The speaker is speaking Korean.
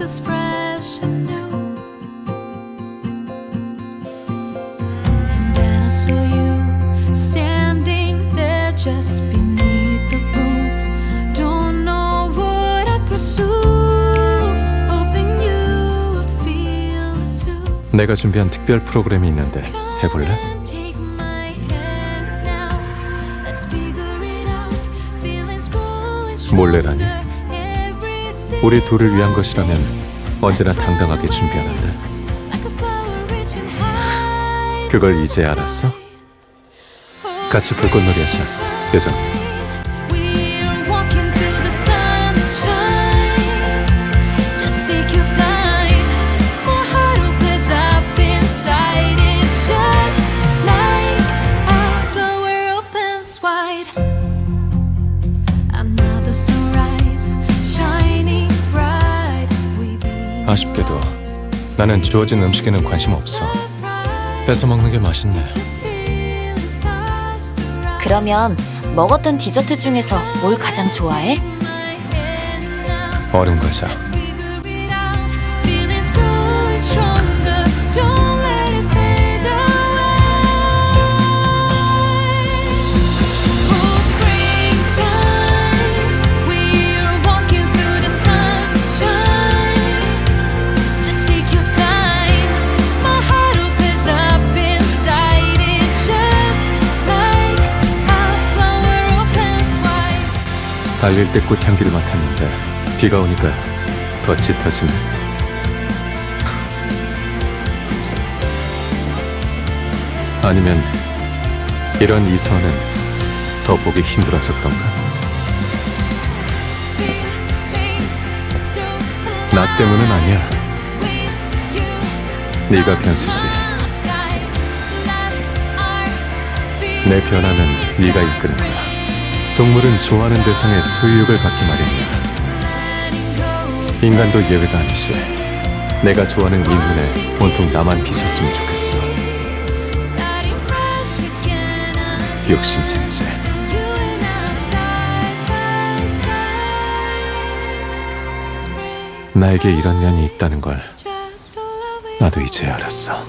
feels fresh and new. And then I saw you standing there just beneath the boom. Don't know what I pursue, hoping you would feel it too. 내가 준비한 특별 프로그램이 있는데 해볼래? 몰래라니? 우리 둘을 위한 것이라면 언제나 당당하게 준비하는데. 그걸 이제 알았어? 같이 불꽃놀이 하자. 여정 아쉽게도 나는 주어진 음식에는 관심 없어. 뺏어 먹는 게 맛있네. 그러면 먹었던 디저트 중에서 뭘 가장 좋아해? 얼음 과자 달릴 때 꽃향기를 맡았는데 비가 오니까 더 짙어지네. 아니면 이런 이선은 더 보기 그런가? 나 때문은 아니야. 네가 변수지. 내 변화는 네가 이끄는 거야 동물은 좋아하는 대상의 소유욕을 갖기 마련이야. 인간도 예외가 아니지. 내가 좋아하는 인문에 온통 나만 비쳤으면 좋겠어. 욕심쟁이지 나에게 이런 면이 있다는 걸 나도 이제 알았어